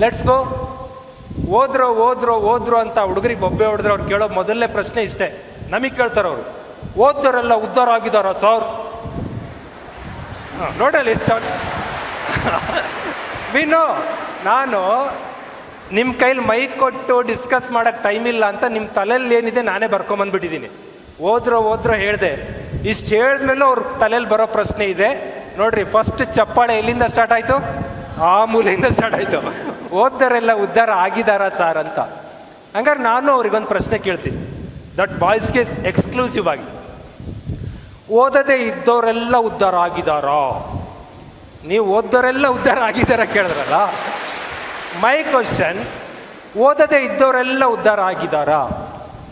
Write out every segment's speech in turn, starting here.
Let's go ಓದ್ರೋ ಓದ್ರೋ, ಓದ್ರು ಅಂತ ಹುಡುಗರಿಗೆ ಬೊಬ್ಬೆ ಹೊಡೆದ್ರೆ ಅವ್ರು ಕೇಳೋ ಮೊದಲನೇ ಪ್ರಶ್ನೆ ಇಷ್ಟೇ. ನಮಗೆ ಕೇಳ್ತಾರೆ ಅವರು. ಓದ್ದವರೆಲ್ಲ ಉದ್ಧಾರ ಆಗಿದಾರ ಸರ್? ನೋಡಲ್ಲ ಎಷ್ಟು ಮೀನು ನಾನು ನಿಮ್ಮ ಕೈಲಿ ಮೈಕ್ ಕೊಟ್ಟು ಡಿಸ್ಕಸ್ ಮಾಡೋಕ್ಕೆ ಟೈಮ್ ಇಲ್ಲ ಅಂತ ನಿಮ್ಮ ತಲೆಯಲ್ಲಿ ಏನಿದೆ ನಾನೇ ಬರ್ಕೊಂಬಂದ್ಬಿಟ್ಟಿದ್ದೀನಿ ಓದ್ರೋ ಓದ್ರೋ ಹೇಳಿದೆ. ಇಷ್ಟು ಹೇಳಿದ್ಮೇಲೆ ಅವ್ರ ತಲೆಯಲ್ಲಿ ಬರೋ ಪ್ರಶ್ನೆ ಇದೆ. ನೋಡ್ರಿ ಫಸ್ಟ್ ಚಪ್ಪಾಳೆ ಎಲ್ಲಿಂದ ಸ್ಟಾರ್ಟ್ ಆಯಿತು? ಆ ಮೂಲೆಯಿಂದ ಸ್ಟಾರ್ಟ್ ಆಯಿತು. ಓದ್ದರೆಲ್ಲ ಉದ್ಧಾರ ಆಗಿದಾರ ಸರ್ ಅಂತ? ಹಂಗಾರೆ ನಾನು ಅವ್ರಿಗೊಂದು ಪ್ರಶ್ನೆ ಕೇಳ್ತೀನಿ. ದಟ್ ಬಾಯ್ಸ್ಗೆ ಎಕ್ಸ್ಕ್ಲೂಸಿವ್ ಆಗಿ. ಓದದೇ ಇದ್ದವರೆಲ್ಲ ಉದ್ಧಾರ ಆಗಿದಾರಾ? ನೀವು ಓದ್ದವರೆಲ್ಲ ಉದ್ಧಾರ ಆಗಿದ್ದಾರ ಕೇಳಿದ್ರಲ್ಲ? ಮೈ ಕ್ವಶನ್, ಓದದೇ ಇದ್ದವರೆಲ್ಲ ಉದ್ಧಾರ ಆಗಿದಾರಾ?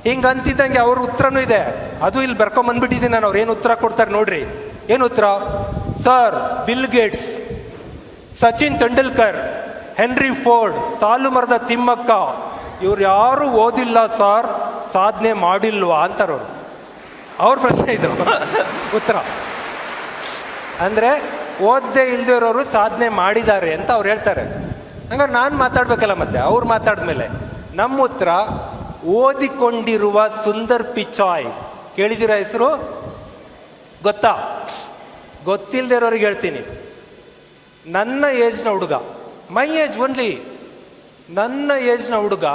ಹಿಂಗೆ ಅಂತಿದ್ದಂಗೆ ಅವ್ರ ಉತ್ತರನೂ ಇದೆ. ಅದು ಇಲ್ಲಿ ಬರ್ಕೊಂಬಂದ್ಬಿಟ್ಟಿದ್ದೀನಿ ನಾನು, ಅವ್ರು ಏನು ಉತ್ತರ ಕೊಡ್ತಾರೆ ನೋಡ್ರಿ. ಏನು ಉತ್ತರ? Sir, Bill Gates, Sachin Tendulkar Henry Ford, ಸಾಲು ಮರದ ತಿಮ್ಮಕ್ಕ, ಇವ್ರು ಯಾರು ಓದಿಲ್ಲ ಸರ್, ಸಾಧನೆ ಮಾಡಿಲ್ವಾ ಅಂತಾರವ್ರು ಅವ್ರ ಪ್ರಶ್ನೆ ಇದು. ಉತ್ತರ. ಅಂದರೆ ಓದ್ದೇ ಇಲ್ದಿರೋರು ಸಾಧನೆ ಮಾಡಿದ್ದಾರೆ ಅಂತ ಅವ್ರು ಹೇಳ್ತಾರೆ. ಹಂಗಾರೆ ನಾನು ಮಾತಾಡ್ಬೇಕಲ್ಲ ಮತ್ತೆ, ಅವ್ರು ಮಾತಾಡಿದ್ಮೇಲೆ. ನಮ್ಮ ಉತ್ತರ, ಓದಿಕೊಂಡಿರುವ ಸುಂದರ್ ಪಿಚಾಯ್. ಕೇಳಿದಿರ ಹೆಸರು? ಗೊತ್ತಾ? ಗೊತ್ತಿಲ್ಲದೆ ಇರೋರಿಗೆ ಹೇಳ್ತೀನಿ. ನನ್ನ ಏಜ್ನ ಹುಡುಗ. ಮೈ ಏಜ್ ಓನ್ಲಿ ನನ್ನ ಏಜ್ನ ಹುಡುಗ,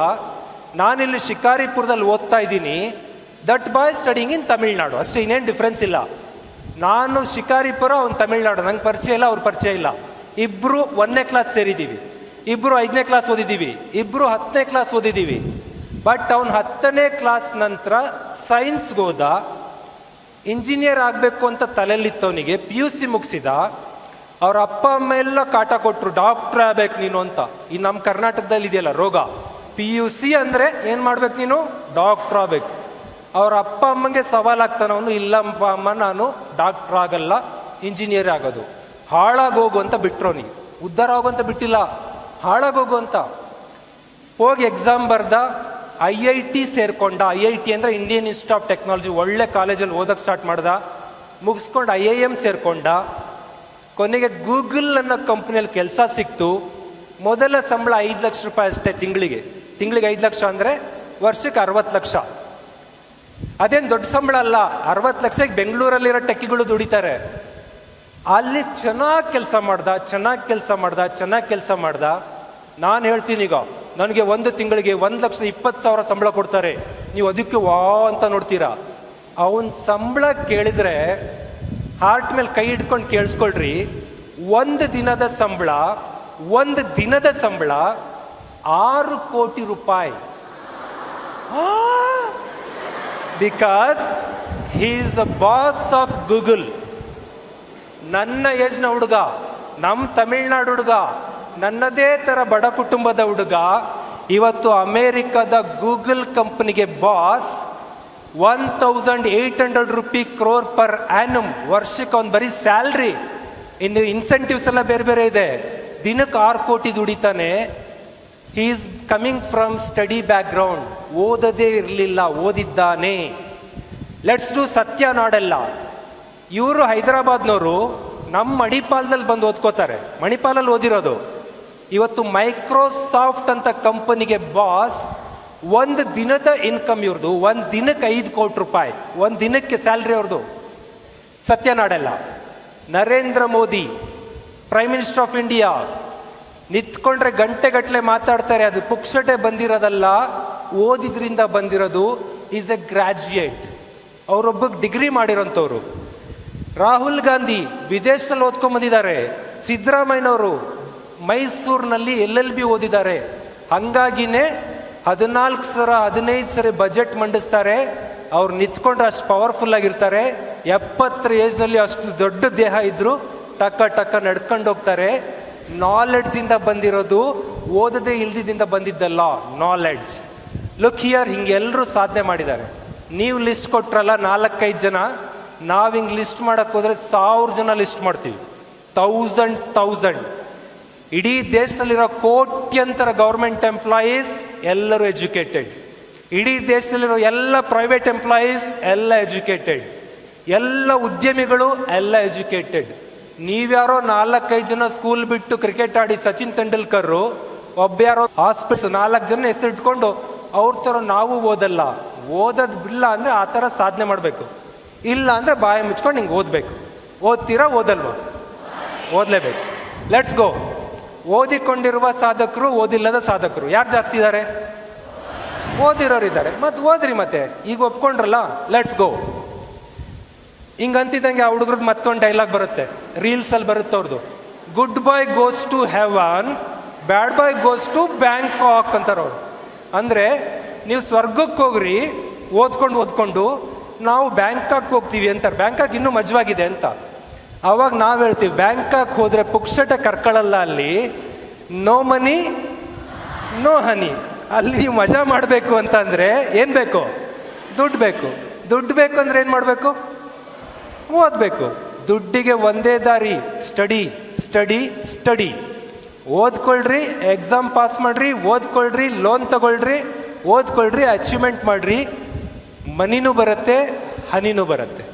ನಾನಿಲ್ಲಿ ಶಿಕಾರಿಪುರದಲ್ಲಿ ಓದ್ತಾ ಇದ್ದೀನಿ. That boy studying in Tamil Nadu ಅಷ್ಟೇ, ಇನ್ನೇನು ಡಿಫ್ರೆನ್ಸ್ ಇಲ್ಲ. ನಾನು ಶಿಕಾರಿಪುರ, ಅವ್ನು ತಮಿಳ್ನಾಡು ನಂಗೆ ಪರಿಚಯ ಇಲ್ಲ, ಅವ್ರ ಪರಿಚಯ ಇಲ್ಲ. ಇಬ್ಬರು ಒಂದನೇ ಕ್ಲಾಸ್ ಸೇರಿದ್ದೀವಿ ಇಬ್ಬರು ಐದನೇ ಕ್ಲಾಸ್ ಓದಿದ್ದೀವಿ ಇಬ್ಬರು ಹತ್ತನೇ ಕ್ಲಾಸ್ ಓದಿದ್ದೀವಿ ಬಟ್ ಅವ್ನು ಹತ್ತನೇ ಕ್ಲಾಸ್ ನಂತರ ಸೈನ್ಸ್ಗೆ ಹೋದ ಇಂಜಿನಿಯರ್ ಆಗಬೇಕು ಅಂತ ತಲೆಯಲ್ಲಿತ್ತು ಅವನಿಗೆ ಪಿ ಯು ಸಿ ಮುಗಿಸಿದ. ಅವ್ರ ಅಪ್ಪ, ಅಮ್ಮ ಎಲ್ಲ ಕಾಟ ಕೊಟ್ಟರು ಡಾಕ್ಟ್ರ್ ಆಗ್ಬೇಕು ನೀನು ಅಂತ. ಈ ನಮ್ಮ ಕರ್ನಾಟಕದಲ್ಲಿ ಇದೆಯಲ್ಲ ರೋಗ. ಪಿ ಯು ಸಿ ಅಂದರೆ ಏನು ಮಾಡ್ಬೇಕು ನೀನು? ಡಾಕ್ಟ್ರ್ ಆಗ್ಬೇಕು. ಅವ್ರ ಅಪ್ಪ, ಅಮ್ಮಂಗೆ ಸವಾಲಾಗ್ತಾನೆ ಅವನು ಇಲ್ಲಪ್ಪ, ಅಮ್ಮ, ನಾನು ಡಾಕ್ಟ್ರ್ ಆಗಲ್ಲ, ಇಂಜಿನಿಯರ್ ಆಗೋದು. ಹಾಳಾಗೋಗು ಅಂತ ಬಿಟ್ರು ನೀ ಉದ್ಧಾರ ಆಗು ಅಂತ ಬಿಟ್ಟಿಲ್ಲ. ಹಾಳಾಗೋಗು ಅಂತ. ಹೋಗಿ ಎಕ್ಸಾಮ್ ಬರ್ದ, ಐ ಐ ಟಿ ಸೇರ್ಕೊಂಡ. ಐ ಐ ಟಿ ಅಂದರೆ ಇಂಡಿಯನ್ ಇನ್ಸ್ಟಿಟ್ಯೂಟ್ ಆಫ್ ಟೆಕ್ನಾಲಜಿ ಒಳ್ಳೆ ಕಾಲೇಜಲ್ಲಿ ಓದಕ್ಕೆ ಸ್ಟಾರ್ಟ್ ಮಾಡ್ದ. ಮುಗಿಸ್ಕೊಂಡು ಐ ಐ ಎಂ ಸೇರ್ಕೊಂಡ. ಕೊನೆಗೆ ಗೂಗಲ್ ಅನ್ನೋ ಕಂಪ್ನಿಯಲ್ಲಿ ಕೆಲಸ ಸಿಕ್ತು. ಮೊದಲ ಸಂಬಳ ಐದು ಲಕ್ಷ ರೂಪಾಯಿ ಅಷ್ಟೇ ತಿಂಗಳಿಗೆ. ತಿಂಗಳಿಗೆ ಐದು ಲಕ್ಷ ಅಂದರೆ ವರ್ಷಕ್ಕೆ ಅರವತ್ತು ಲಕ್ಷ. ಅದೇನು ದೊಡ್ಡ ಸಂಬಳ ಅಲ್ಲ, ಅರವತ್ತು ಲಕ್ಷಕ್ಕೆ ಬೆಂಗಳೂರಲ್ಲಿರೋ ಟೆಕ್ಕಿಗಳು ದುಡಿತಾರೆ. ಅಲ್ಲಿ ಚೆನ್ನಾಗಿ ಕೆಲಸ ಮಾಡ್ದ, ಚೆನ್ನಾಗಿ ಕೆಲಸ ಮಾಡ್ದ, ಚೆನ್ನಾಗಿ ಕೆಲಸ ಮಾಡ್ದ. ನಾನು ಹೇಳ್ತೀನಿ ಈಗ, ನನಗೆ ಒಂದು ತಿಂಗಳಿಗೆ ಒಂದು ಲಕ್ಷದ ಇಪ್ಪತ್ತು ಸಾವಿರ ಸಂಬಳ ಕೊಡ್ತಾರೆ. ನೀವು ಅದಕ್ಕೆ ವಾ ಅಂತ ನೋಡ್ತೀರಾ. ಅವನ ಸಂಬಳ ಕೇಳಿದ್ರೆ ಹಾರ್ಟ್ ಮೇಲೆ ಕೈ ಇಟ್ಕೊಂಡು ಕೇಳಿಸ್ಕೊಳ್ರಿ, ಒಂದು ದಿನದ ಸಂಬಳ, ಒಂದು ದಿನದ ಸಂಬಳ, ಆರು ಕೋಟಿ ರೂಪಾಯಿ. Because he is the boss of Google ನನ್ನ ಏಜ್ನ ಹುಡುಗ ನಮ್ಮ ತಮಿಳ್ನಾಡು ಹುಡುಗ, ನನ್ನದೇ ಥರ ಬಡ ಕುಟುಂಬದ ಹುಡುಗ, ಇವತ್ತು ಅಮೇರಿಕದ ಗೂಗಲ್ ಕಂಪನಿಗೆ boss one thousand eight hundred rupee crore per annum ವರ್ಷಕ್ಕೆ ಅವ್ನು ಬರೀ ಸ್ಯಾಲ್ರಿ ಇನ್ನು ಇನ್ಸೆಂಟಿವ್ಸ್ ಎಲ್ಲ ಬೇರೆ ಬೇರೆ ಇದೆ. ದಿನಕ್ಕೆ ಆರು ಕೋಟಿ ದುಡಿತಾನೆ. He is coming from study background ಓದದೇ ಇರಲಿಲ್ಲ, ಓದಿದ್ದಾನೆ. ಲೆಟ್ಸ್ ಡೂ ಸತ್ಯ ನಾಡೆಲ್ಲ ಇವರು ಹೈದರಾಬಾದ್ನವರು ನಮ್ಮ ಮಣಿಪಾಲದಲ್ಲಿ ಬಂದು ಓದ್ಕೋತಾರೆ. ಮಣಿಪಾಲಲ್ಲಿ ಓದಿರೋದು. ಇವತ್ತು ಮೈಕ್ರೋಸಾಫ್ಟ್ ಅಂತ ಕಂಪನಿಗೆ ಬಾಸ್ ಒಂದು ದಿನದ ಇನ್ಕಮ್ ಇವ್ರದ್ದು ಒಂದು ದಿನಕ್ಕೆ ಐದು ಕೋಟಿ ರೂಪಾಯಿ, ಒಂದು ದಿನಕ್ಕೆ ಸ್ಯಾಲ್ರಿ ಅವ್ರದ್ದು Satya Nadella Narendra Modi prime minister of India ನಿಂತ್ಕೊಂಡ್ರೆ ಗಂಟೆಗಟ್ಟಲೆ ಮಾತಾಡ್ತಾರೆ, ಅದು ಪುಕ್ಷಟೆ ಬಂದಿರೋದಲ್ಲ, ಓದಿದ್ರಿಂದ ಬಂದಿರೋದು ಈಸ್ ಎ ಗ್ರ್ಯಾಜುಯೇಟ್ ಅವರೊಬ್ಬಕ್ಕೆ ಡಿಗ್ರಿ ಮಾಡಿರೋಂಥವ್ರು. ರಾಹುಲ್ ಗಾಂಧಿ ವಿದೇಶದಲ್ಲಿ ಓದ್ಕೊಂಡ್ ಬಂದಿದ್ದಾರೆ, ಸಿದ್ದರಾಮಯ್ಯನವರು ಮೈಸೂರಿನಲ್ಲಿ ಎಲ್ ಎಲ್ ಬಿ ಓದಿದ್ದಾರೆ. ಹಂಗಾಗಿನೇ ಹದಿನಾಲ್ಕು ಸರ, ಹದಿನೈದು ಸರಿ ಬಜೆಟ್ ಮಂಡಿಸ್ತಾರೆ. ಅವ್ರು ನಿಂತ್ಕೊಂಡ್ರೆ ಅಷ್ಟು ಪವರ್ಫುಲ್ ಆಗಿರ್ತಾರೆ. ಎಪ್ಪತ್ತರ ಏಜ್ನಲ್ಲಿ ಅಷ್ಟು ದೊಡ್ಡ ದೇಹ ಇದ್ದರೂ ಟಕ್ಕ ಟಕ್ಕ ನಡ್ಕೊಂಡು ಹೋಗ್ತಾರೆ. ನಾಲೆಡ್ಜಿಂದ ಬಂದಿರೋದು, ಓದದೇ ಇಲ್ದಿದಿಂದ ಬಂದಿದ್ದಲ್ಲ ನಾಲೆಡ್ಜ್ ಲುಕ್ ಹಿಯರ್ ಹಿಂಗೆ ಎಲ್ಲರೂ ಸಾಧನೆ ಮಾಡಿದ್ದಾರೆ. ನೀವು ಲಿಸ್ಟ್ ಕೊಟ್ರಲ್ಲ ನಾಲ್ಕೈದು ಜನ, ನಾವು ಹಿಂಗೆ ಲಿಸ್ಟ್ ಮಾಡೋಕ್ಕೆ ಹೋದರೆ ಸಾವಿರ ಜನ ಲಿಸ್ಟ್ ಮಾಡ್ತೀವಿ. ತೌಸಂಡ್ ತೌಸಂಡ್ ಇಡೀ ದೇಶದಲ್ಲಿರೋ ಕೋಟ್ಯಂತರ ಗೌರ್ಮೆಂಟ್ ಎಂಪ್ಲಾಯೀಸ್ ಎಲ್ಲರೂ ಎಜುಕೇಟೆಡ್. ಇಡೀ ದೇಶದಲ್ಲಿರೋ ಎಲ್ಲ ಪ್ರೈವೇಟ್ ಎಂಪ್ಲಾಯೀಸ್ ಎಲ್ಲ ಎಜುಕೇಟೆಡ್. ಎಲ್ಲ ಉದ್ಯಮಿಗಳು ಎಲ್ಲ ಎಜುಕೇಟೆಡ್. ನೀವ್ಯಾರೋ ನಾಲ್ಕೈದು ಜನ ಸ್ಕೂಲ್ ಬಿಟ್ಟು ಕ್ರಿಕೆಟ್ ಆಡಿ ಸಚಿನ್ ತೆಂಡೂಲ್ಕರ್ ಒಬ್ಬ ಯಾರೋ ನಾಲ್ಕು ಜನ ಹೆಸರಿಟ್ಕೊಂಡು ಅವ್ರ ಥರ ನಾವು ಓದಲ್ಲ. ಓದೋದು ಬಿಲ್ಲ ಅಂದರೆ ಆ ಥರ ಸಾಧನೆ ಮಾಡಬೇಕು. ಇಲ್ಲ ಅಂದರೆ ಬಾಯಿ ಮುಚ್ಕೊಂಡು ಹಿಂಗೆ ಓದಬೇಕು. ಓದ್ತೀರಾ ಓದಲ್ವಾ? ಓದಲೇಬೇಕು. ಲೆಟ್ಸ್ ಗೋ ಓದಿಕೊಂಡಿರುವ ಸಾಧಕರು ಓದಿಲ್ಲದ ಸಾಧಕರು. ಯಾರು ಜಾಸ್ತಿ ಇದ್ದಾರೆ ಓದಿರೋರು ಇದ್ದಾರೆ ಮತ್ತೆ ಓದ್ರಿ ಮತ್ತೆ. ಈಗ ಒಪ್ಕೊಂಡ್ರಲ್ಲ ಲೆಟ್ಸ್ ಗೋ ಹಿಂಗಂತಿದ್ದಂಗೆ ಆ ಹುಡುಗ್ರದ್ದು ಮತ್ತೊಂದು ಡೈಲಾಗ್ ಬರುತ್ತೆ. ರೀಲ್ಸಲ್ಲಿ ಬರುತ್ತೆ ಅವ್ರದ್ದು good boy goes to heaven bad boy goes to Bangkok ಅಂತಾರೆ ಅವ್ರು. ಅಂದರೆ, ನೀವು ಸ್ವರ್ಗಕ್ಕೆ ಹೋಗ್ರಿ, ಓದ್ಕೊಂಡು ಓದ್ಕೊಂಡು, ನಾವು ಬ್ಯಾಂಕಾಕ್ ಹೋಗ್ತೀವಿ ಅಂತಾರೆ. ಬ್ಯಾಂಕಾಕ್ ಇನ್ನೂ ಮಜವಾಗಿದೆ ಅಂತ. ಅವಾಗ ನಾವು ಹೇಳ್ತೀವಿ, ಬ್ಯಾಂಕಾಕ್ ಹೋದರೆ ಪುಕ್ಸಟ ಕರ್ಕೊಳ್ಳಲ್ಲ ಅಲ್ಲಿ, ನೋ ಮನಿ, ನೋ ಹನಿ. ಅಲ್ಲಿ ನೀವು ಮಜಾ ಮಾಡಬೇಕು ಅಂತಂದರೆ ಏನು ಬೇಕು? ದುಡ್ಡು ಬೇಕು. ದುಡ್ಡು ಬೇಕು ಅಂದ್ರೆ ಏನು ಮಾಡಬೇಕು? ಓದಬೇಕು. ದುಡ್ಡಿಗೆ ಒಂದೇ ದಾರಿ, ಸ್ಟಡಿ ಸ್ಟಡಿ ಸ್ಟಡಿ. ಓದ್ಕೊಳ್ರಿ, ಎಕ್ಸಾಮ್ ಪಾಸ್ ಮಾಡ್ರಿ, ಓದ್ಕೊಳ್ರಿ, ಲೋನ್ ತಗೊಳ್ರಿ, ಓದ್ಕೊಳ್ರಿ, ಅಚೀವ್ಮೆಂಟ್ ಮಾಡ್ರಿ. ಮನಿನೂ ಬರುತ್ತೆ, ಹನಿನೂ ಬರುತ್ತೆ.